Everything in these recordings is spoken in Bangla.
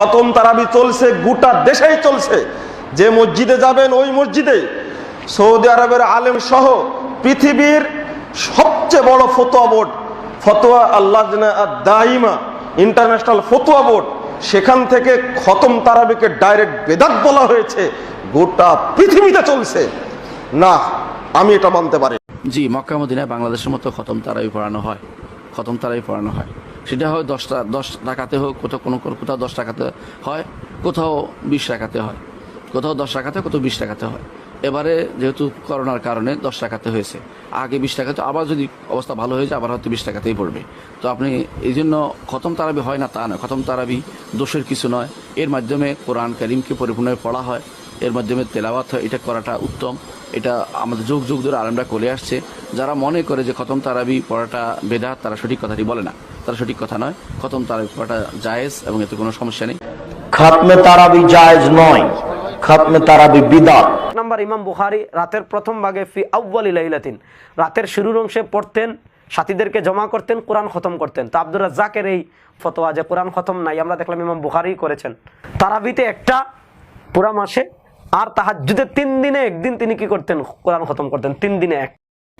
খতম তারাবি চলছে, গোটা দেশেই চলছে। যে মসজিদে যাবেন, ওই মসজিদে সৌদি আরবের আলেম সহ পৃথিবীর সবচেয়ে বড় ফতোয়া বোর্ড, ফতোয়া আল্লাহ দাইমা ইন্টারন্যাশনাল ফতোয়া বোর্ড, সেখান থেকে খতম তারাবিকে ডাইরেক্ট বেদাত বলা হয়েছে, গোটা পৃথিবীতে চলছে। না, আমি এটা মানতে পারি জি, মক্কা, মদিনায় বাংলাদেশের মতো খতম তারাবি পড়ানো হয়। খতম তারাই পড়ানো হয়। সেটা হয় দশটা দশ টাকাতে হোক, কোথাও কোনো, কোথাও দশ টাকাতে হয়, কোথাও বিশ টাকাতে হয়। কোথাও দশ টাকাতে কোথাও বিশ টাকাতে হয়। এবারে যেহেতু করোনার কারণে দশ টাকাতে হয়েছে। আগে বিশ টাকাতে আবার যদি অবস্থা ভালো হয়ে যায়, আবার হয়তো বিশ টাকাতেই পড়বে। তো আপনি এই জন্য খতম তারাবি হয় না তা নয়। খতম তারাবি দোষের কিছু নয়। এর মাধ্যমে কোরআন করিমকে পরিপূর্ণভাবে পড়া হয়। এর মাধ্যমে তেলাওয়াত হয়। এটা করাটা উত্তম। এটা আমাদের যুগ যুগ ধরে আলমরা করে আসছে। যারা মনে করে যে খতম তারাবি পড়াটা বেদাত, তারা সঠিক কথাটি বলে না। তারা সঠিক কথা নয়। খতম তারাবি পড়াটা জায়েজ এবং এতে কোনো সমস্যা নেই। খাতমে তারাবি জায়েজ নয়। খাতমে তারাবি বিদাত। নম্বর ইমাম বুখারি রাতের প্রথম ভাগে ফি আউ্বালি লাইলাতিন। রাতের শুরুর অংশে পড়তেন সাথীদেরকে জমা করতেন কোরআন খতম করতেন। তো আব্দুর রাজ্জাকের এই ফতোয়া যে কোরআন খতম নাই আমরা দেখলাম ইমাম বুখারি করেছেন। তারাবিতে একটা পুরা মাসে আর তাহাজ্জুদের তিন দিনে একদিন তিনি কি করতেন? কোরআন খতম করতেন। তিন দিনে এক।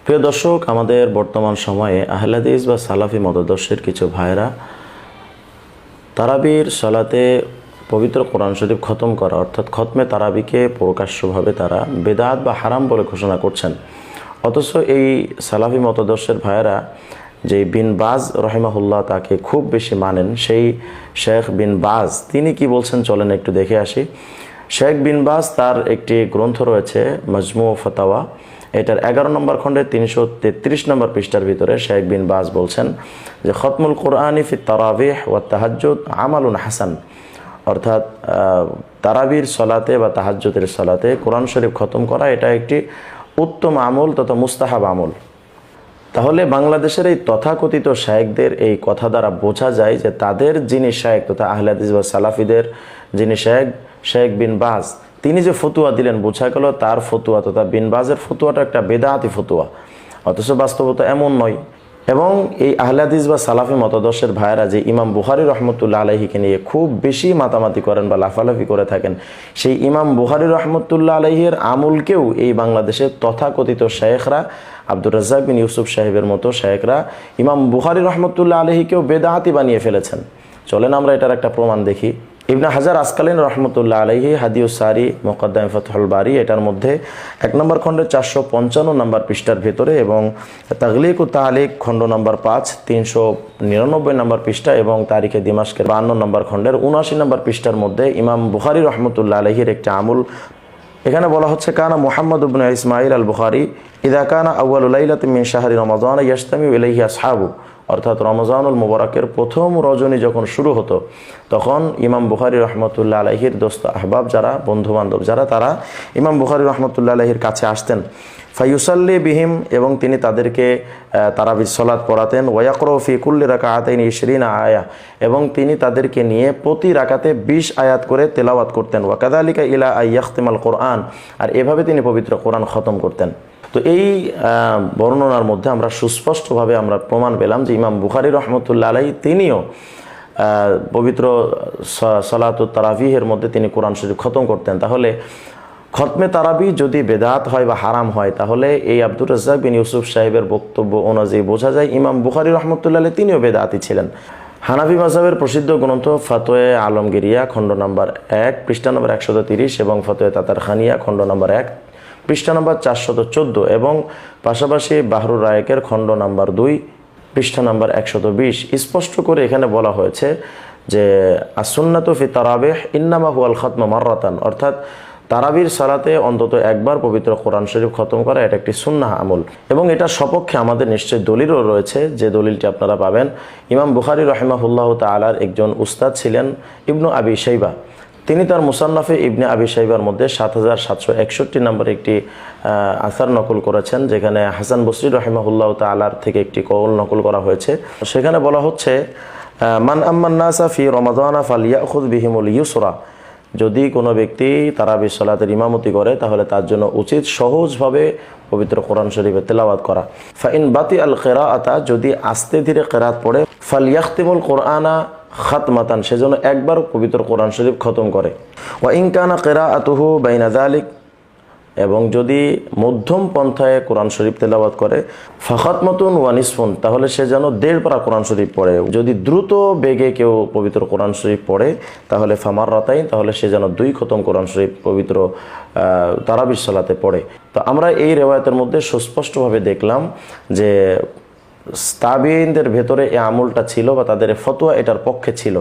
প্রিয় দর্শক, আমাদের বর্তমান সময়ে আহলাদিস বা সালাফি মতদর্শের কিছু ভাইরা তারাবির সালাতে পবিত্র কোরআন শরীফ খতম করা, অর্থাৎ খতমে তারাবিকে প্রকাশ্যভাবে তারা বেদাত বা হারাম বলে ঘোষণা করছেন। অথচ এই সালাফি মতদর্শের ভাইয়েরা যে বিন বাজ রহিমাহুল্লাহ তাকে খুব বেশি মানেন, সেই শেখ বিন বাজ, তিনি কি বলছেন চলেন একটু দেখে আসি। শেখ বিন বাজ তার একটি গ্রন্থ রয়েছে মজমু ফতাওয়া। এটার এগারো নম্বর খণ্ডে তিনশো তেত্রিশ নম্বর পৃষ্ঠার ভিতরে শেখ বিন বাজ বলছেন যে, খতমুল কোরআনি ফি তারাবিহ ওয়া তাহাজ্জুদ আমালুন হাসান। অর্থাৎ তারাবির সলাতে বা তাহাজ্জুদের সলাতে কোরআন শরীফ খতম করা এটা একটি উত্তম আমল তথা মুস্তাহাব আমল। তাহলে বাংলাদেশের এই তথাকথিত শায়েকদের এই কথা দ্বারা বোঝা যায় যে, তাদের যিনি শায়েক তথা আহলাদিস বা সালাফিদের যিনি শায়েক শেখ বিন বাজ তিনি যে ফতুয়া দিলেন, বোঝা গেল তার ফতুয়া, তথা বিনবাজের ফতুয়াটা একটা বেদাহাতি ফতুয়া। অথচ বাস্তবতা এমন নয়। এবং এই আহলাদিস বা সালাফি মতদর্শের ভাইয়েরা যে ইমাম বুহারি রহমতুল্লাহ আলহিকে নিয়ে খুব বেশি মাতামাতি করেন বা লাফালাফি করে থাকেন, সেই ইমাম বুহারি রহমতুল্লাহ আলহির আমলকেও এই বাংলাদেশের তথাকথিত শেখরা আব্দুর রাজ্জাক বিন ইউসুফ সাহেবের মতো শেখরা ইমাম বুহারি রহমতুল্লাহ আলহিকেও বেদাহাতি বানিয়ে ফেলেছেন। চলেন আমরা এটার একটা প্রমাণ দেখি। ইবনা হাজার আসকালীন রহমতুল্লাহ আলহি হাদিউসারি মোকদ্দাম ফতহুল বারি, এটার মধ্যে এক নম্বর খণ্ডের চারশো পঞ্চান্ন নম্বর পৃষ্ঠার ভেতরে এবং তাগলিক ও তালিক খণ্ড নম্বর পাঁচ, তিনশো নিরানব্বই নম্বর পৃষ্ঠা এবং তারিখে দিমাসকের বান্ন নম্বর খণ্ডের উনআশি নম্বর পৃষ্ঠার মধ্যে ইমাম বুখারি রহমতুল্লাহ আলহির একটি আমুল। এখানে বলা হচ্ছে, কানা মোহাম্মদ উবনে ইসমাইল আল বুখারি ইদা কানা আউ্বাল উলাইলাত মিন শাহরি রমাজান ইয়াস্তামি ইলাইহি আসহাবু। অর্থাৎ রমজানুল মুবারকের প্রথম রজনী যখন শুরু হতো, তখন ইমাম বুখারি রহমতুল্লাহ আলহির দোস্ত আহবাব যারা বন্ধু বান্ধব যারা, তারা ইমাম বুখারি রহমতুল্লাহ আলহির কাছে আসতেন। ফাইউসাল্লি বিহিম এবং তিনি তাদেরকে তারা বিসলাত পড়াতেন। ওয়াকর ফিকুল্লি রাকা আতাইন ইশরিন আয়া। এবং তিনি তাদেরকে নিয়ে প্রতি রাকাতে বিশ আয়াত করে তেলাওয়াত করতেন। ওয়াকাদা আলিকা ইলা আয়াখতিমাল কোরআন। আর এভাবে তিনি পবিত্র কোরআন খতম করতেন। তো এই বর্ণনার মধ্যে আমরা সুস্পষ্টভাবে আমরা প্রমাণ পেলাম যে ইমাম বুখারি রহমতুল্লা আলাই তিনিও পবিত্র সলাত তারাবিহের মধ্যে তিনি কোরআন শরীফ খতম করতেন। তাহলে খতমে তারাবি যদি বেদাত হয় বা হারাম হয়, তাহলে এই আব্দুর রাজ্জাক বিন ইউসুফ সাহেবের বক্তব্য অনুযায়ী বোঝা যায় ইমাম বুখারি রহমতুল্লাহ তিনিও বেদাতি ছিলেন। হানাফি মাজাবের প্রসিদ্ধ গ্রন্থ ফতোয়ে আলমগিরিয়া, খণ্ড নম্বর এক, পৃষ্ঠা নম্বর একশত তিরিশ এবং ফতোয়ে তাতার খানিয়া খণ্ড নম্বর এক। পৃষ্ঠা নম্বর চারশত এবং পাশাপাশি বাহরুর রায়কের খণ্ড নাম্বার দুই, পৃষ্ঠা নাম্বার একশত স্পষ্ট করে এখানে বলা হয়েছে যে আসুন্নাত ফি তারাবেহ ইন্নামা হুয়াল খতম মার্রাতান। অর্থাৎ তারাবির সালাতে অন্তত একবার পবিত্র কোরআন শরীফ খতম করা এটা একটি সুন্নাহ আমল। এবং এটা সপক্ষে আমাদের নিশ্চয় দলিলও রয়েছে যে দলিলটি আপনারা পাবেন। ইমাম বুখারি রহমাহুল্লাহ তালার একজন উস্তাদ ছিলেন ইবনু আবি শাইবা। তিনি তার মুসান্নাফে ইবনে আবি সাইবার মধ্যে সাত হাজার সাতশো একষট্টি নম্বর একটি আসার নকল করেছেন, যেখানে হাসান বসরি রহিমাহুল্লাহ তালার থেকে একটি কৌল নকল করা হয়েছে। সেখানে বলা হচ্ছে মান আম্মান নাসা ফি রমাদানা ফালিয়া খুদ বিহিমুল ইউসরা। যদি কোনো ব্যক্তি তারা বিশ্বলাতের ইমামতি করে, তাহলে তার জন্য উচিত সহজভাবে পবিত্র কোরআন শরীফে তেলাওয়াত করা। ফাইন বাতি আল কেরা আতা যদি আস্তে ধীরে কেরাত পড়ে, ফালিয়াখতিমুল কোরআনা খাতমাতান, সেজন্য একবার পবিত্র কোরআন শরীফ খতম করে। ওয়া ইনকানা কেরা আতুহু বাইনা জালিক এবং যদি মধ্যম পন্থায় কোরআন শরীফ তেলাওয়াত করে ফাখাত মতুন ওয়ানিসফুন তাহলে সে যেন দেড় পারা কোরআন শরীফ পড়ে। যদি দ্রুত বেগে কেউ পবিত্র কোরআন শরীফ পড়ে, তাহলে ফামার রাতাই তাহলে সে যেন দুই খতম কোরআন শরীফ পবিত্র তারাবির সালাতে পড়ে। তো আমরা এই রেওয়ায়তের মধ্যে সুস্পষ্টভাবে দেখলাম যে তাবিনদের ভেতরে এই আমলটা ছিল বা তাদের ফতোয়া এটার পক্ষে ছিল।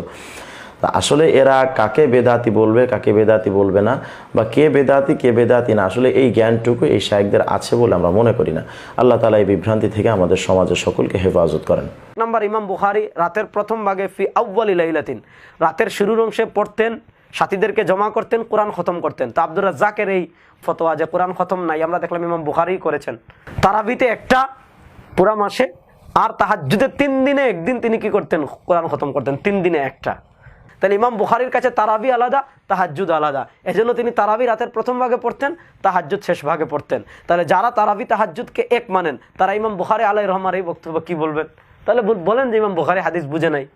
আসলে এরা কাকে বেদাতি বলবে, কাকে বেদাতি বলবে না, বা কে বেদাতি কে বেদাতি না, আসলে এই জ্ঞানটুকু এই শায়কদের আছে বলে আমরা মনে করি না। আল্লাহ তালা এই বিভ্রান্তি থেকে আমাদের সমাজের সকলকে হেফাজত করেন। নাম্বার, ইমাম বুখারি রাতের প্রথম ভাগে ফি আউ্বালি লাইলাতিন, রাতের শুরুর অংশে পড়তেন, সাথীদেরকে জমা করতেন, কোরআন খতম করতেন। তা আব্দুর রাজ্জাকের এই ফতোয়া যে কোরআন খতম নাই, আমরা দেখলাম ইমাম বুখারি করেছেন। তারাবিতে একটা পুরা মাসে আর তাহাজুদে তিন দিনে একদিন তিনি কি করতেন? কোরআন খতম করতেন, তিন দিনে একটা। তাহলে ইমাম বুখারির কাছে তারাবি আলাদা তাহাজুদ আলাদা। এজন্য তিনি তারাবি রাতের প্রথম ভাগে পড়তেন তাহাজুদ শেষ ভাগে পড়তেন। তাহলে যারা তারাবি তাহাজুদকে এক মানেন, তারা ইমাম বুখারি আলাই রহমার এই বক্তব্য কী বলবেন? তাহলে বলেন যে ইমাম বুখারি হাদিস বুঝে নাই।